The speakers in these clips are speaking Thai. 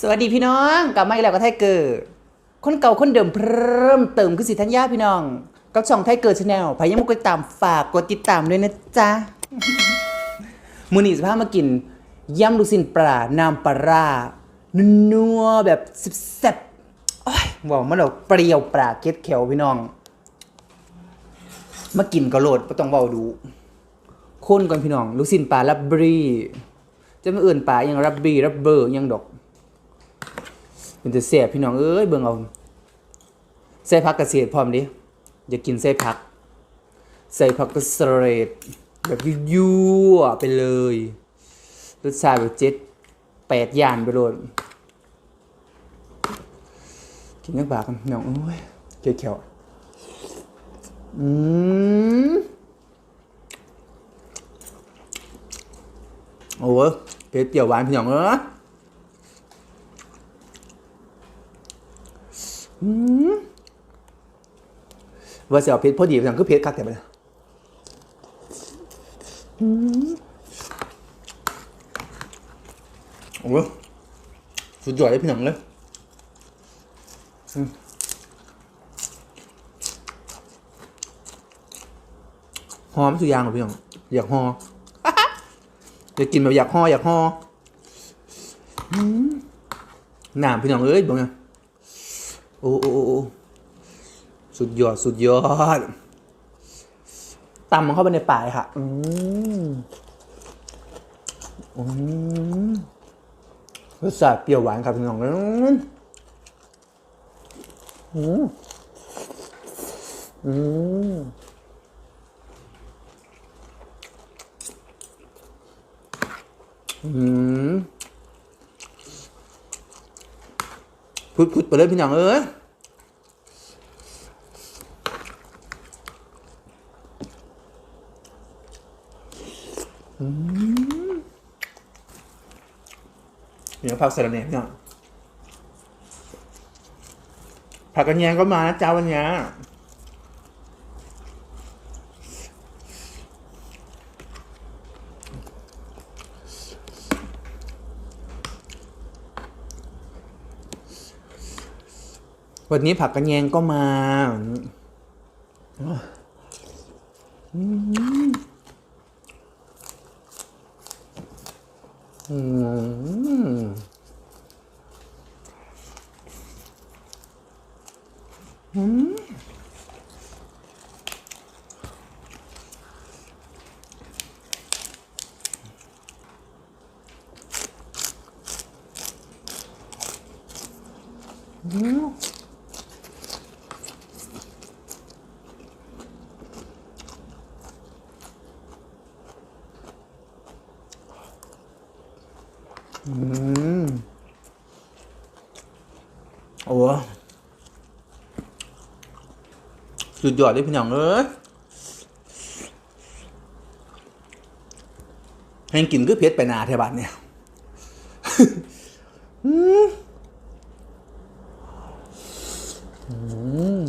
สวัสดีพี่น้องกลับมาอีกแล้วกับไทเกอร์คนเก่าคนเดิมเพิ่มเติมคือสิธัญญาพี่น้องกับช่องไทเกอร์ชาแนลพยายามกดติดตามฝากกดติดตามด้วยนะจ๊ะมือหนีสภาพมากินยำลูกสินปลาน้ำปลาร้านัวแบบแซ่บๆโอ้ยบอกมันเราเปรี้ยวปลาเก็ดเขียวพี่น้อง มากินก็โหลดไม่ต้องเบาดูคนก่อนพี่น้องลูกสินปลาลับบรีจะไม่เอื่นปลาอย่างรับบีรับเบอร์อย่างดอก มันจะเสียบพี่น้องเอ้ยเบิ่งเอาใส่ผักกระเสียดพร้อมดิอย่ากินใส่ผัก ใส่ผักกระเสดแบบยั่วไปเลยรสชาติแบบเจ็ดแปดย่านไปโลดกินยังปากันน้องโอ้ยเขียวๆอืมโอ้เผ็ดเปรี้ยวหวานพี่น้องเอ้ย ว่าเสียวเพชรพอดีอย่างคือเพชรคักแต่ไปเลยโอ้โหสุดยอดเลยพี่หนังเลยอืมหอมสุดอยางเหรอพี่หนังอยากหออยากกินแบบอยากห่ออยากห่ออืมน้ำพี่หนังเอ้ยบอกไง โอ้โอ้สุดยอด สุดยอดตำมันเข้าไปในปากเลยค่ะ อืมอืมรสชาติเปรี้ยวหวานครับพี่น้องอืมอืมอืมอืม พุดพุดไปเลยพี่น้องเอ้ยเดี๋ยวผักสะระแหน่พี่น้องผักกระเนียงก็มานะจ้าวันนี้ วันนี้ผักกระเนียงก็มาอืมอืมอืมโอ้ สุดยอดเลยพี่น้องเอ้ยแห้งกินคือเพชรไปนาเทบันเนี่ยอืมอืม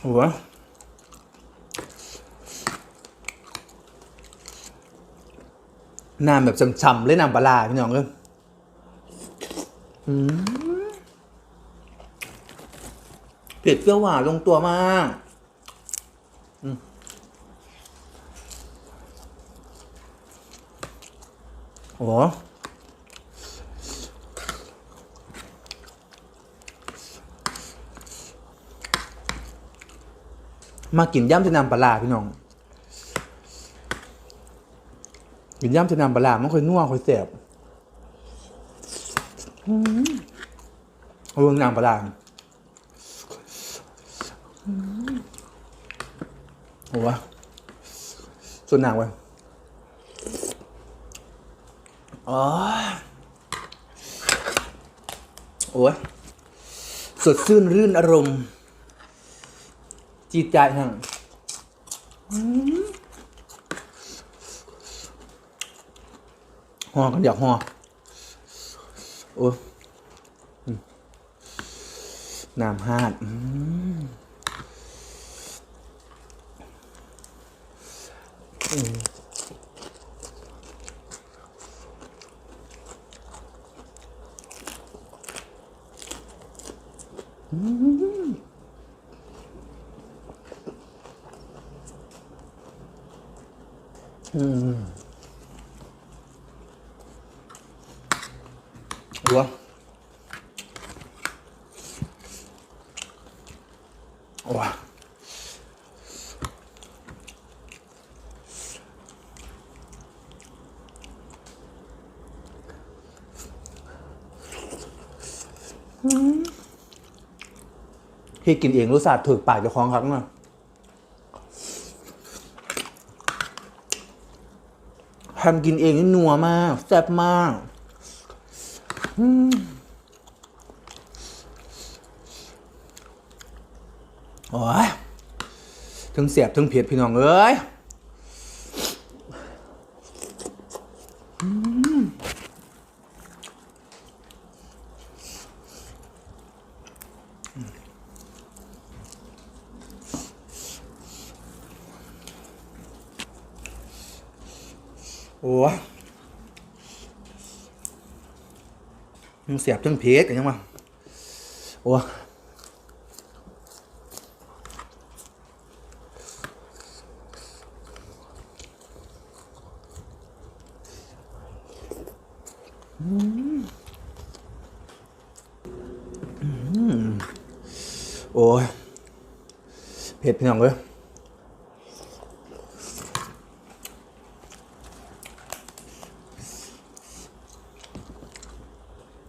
โอ้ย น้ำแบบช่ำๆเลยน้ำปลาพี่น้องเอ้ยเผ็ดเปรี้ยวหวานลงตัวมากโอ้มากินย่ำจะนำปลาพี่น้อง กินย่ำจะนำปลาร้ามันค่อยนัวค่อยแสบอืมเอาเรื่องนำปลาร้าโอ้วะส่วนหนักเว้ยอ๋อโอ้ยสดชื่นรื่นอารมณ์จีดใจทาง ห่อกันอยากห่อโอ้น้ำฮาดอืม หัวว้าพี่กินเองรู้สาดถูกปากเจ้าของครับนะทำกินเองนี่นัวมาก แซ่บมาก โอ้ยทั้งเสียบทั้งเผ็ดพี่น้องเอ้ย ทั้งเสียบทั้งเผ็ดกันยังวะโอ้ยโอ้ยเผ็ดพี่น้องเลย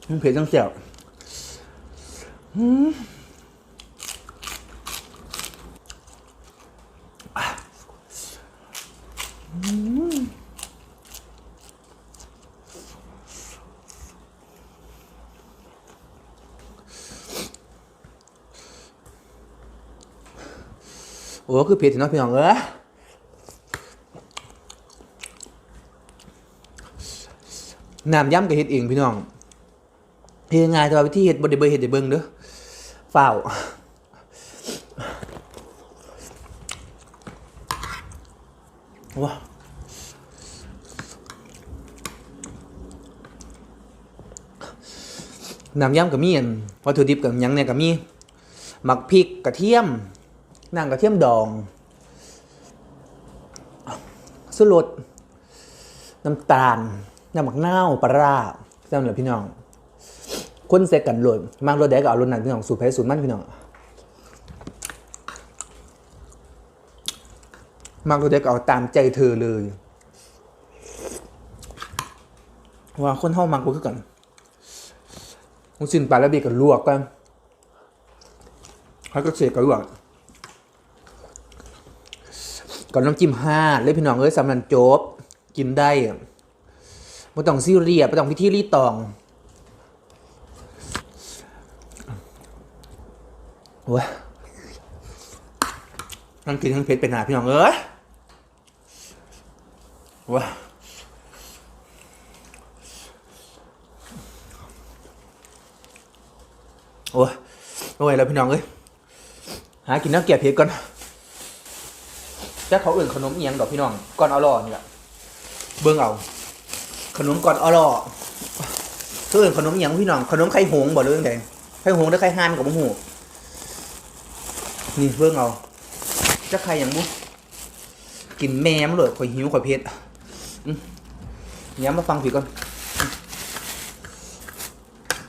มันเผ็ดจังเสียวอืออืมโอ้คือเผ็ดถึงน้องพี่น้องเอ้ยน้ำย้ำกับเห็ดเองพี่น้อง เฮ็ดง่ายแต่ว่าวิธีเห็ดบ่ได้เบิ่งเห็ดได้เบิ่งเด้อฝ้าวว้าน้ำยำกับมีอันวัตถุดิบกับยังเนี่ยกับมีหมักพริกกระเทียมนางกระเทียมดองสุรสน้ำตาลน้ำหมักเน่าปลาร้าจำเหลือพี่น้อง คนเสกกันโหลดมากรถแดกก็เอารถนั้นพี่น้องสูตรแพ้สูตรมันพี่น้องมากรถแดกก็เอาตามใจเธอเลย ว่าคนเฮามักบ่คือกันมุสินปลาแล้วบีกับลวกกันเขาก็เสกกับลวกก่อนน้ำจิ้มห้าเลยพี่น้องเอ้ยสำนันโจ๊บกินได้ไม่ต้องซีเรียสไม่ต้องพิธีรีตอง โอ้ยทั้งกินทั้งเผ็ดเป็นหาพี่น้องเอ้ยว้าโอ้ยโอ้ยแล้วพี่น้องเอ้ยหากินน้ำเกลียเผ็ดก่อนจะเขาอื่นขนมเอียงดอกพี่น้องก่อนอาล่อนี่แหละเบิ่งเอาขนมก่อนอาล่อเขาอื่นขนมเอียงพี่น้องขนมไข่หงส์บ่เรื่องใดไข่หงส์หรือไข่ห่านกับมะหู นี่เบิ่งเอาจะใครอย่างบุกินแม่มเลยข่อยหิวข่อยเผ็ดอืมย้ำมาฟังผิก่อน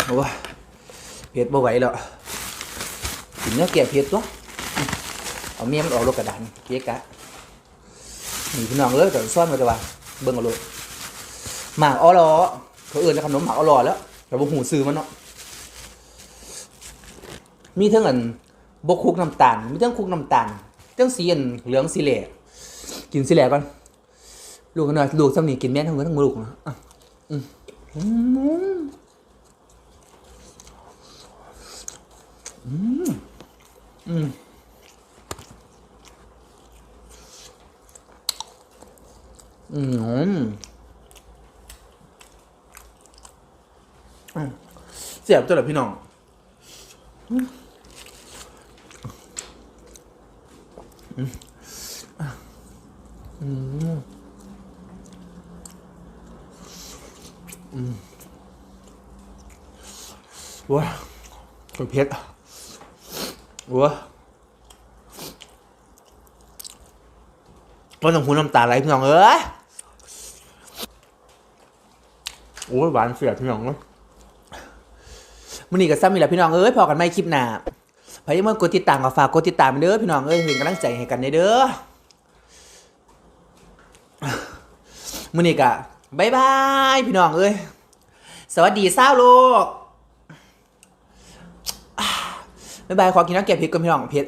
โอ้ยเผ็ดบ่ไหวแล้วกินเนื้อแก่เผ็ดตัวอืมเอาเมียมันออกรถกระดานเก๊กะนี่พี่น้องเลยแต่ซ่อนมาแต่ว่าเบิ่งเอาเลยหมากอ้อล้อเขาเอื่นแล้วขนมหมากอ้อล้อแล้วแต่บ่หูซื้อมันเนาะมีเท่ากัน บกคุกน้ำตาลมีเรื่องคุกน้ำตาลเรื่องสีอันเหลืองสีเหล่กินสีเหล่ก่อนลูกกันหน่อยลูกสำนีกินแม่ทั้งเงินทั้งลูกนะอะอืมอืมอืมอืมอืมเสียบตัวเหรอพี่น้อง ว้าตัวเผ็ดว้าก็ต้องหูน้ำตาไหลพี่น้องเอ้ยโอ้ยหวานเสียพี่น้องเอ้ยมันนี่กับซ้ำมีแหละพี่น้องเอ้ยพอกันไม่คลิปหน้า พยายามกดติดตามกับฝากกดติดตามเด้อพี่น้องเอ้ยเป็นกำลังใจให้กันเด้อมื้อนี้กะบายบายพี่น้องเอ้ยสวัสดีเศร้าโลกบ๊ายบายขอกินน้ำแกงเผ็ดก่อนพี่น้องเผ็ด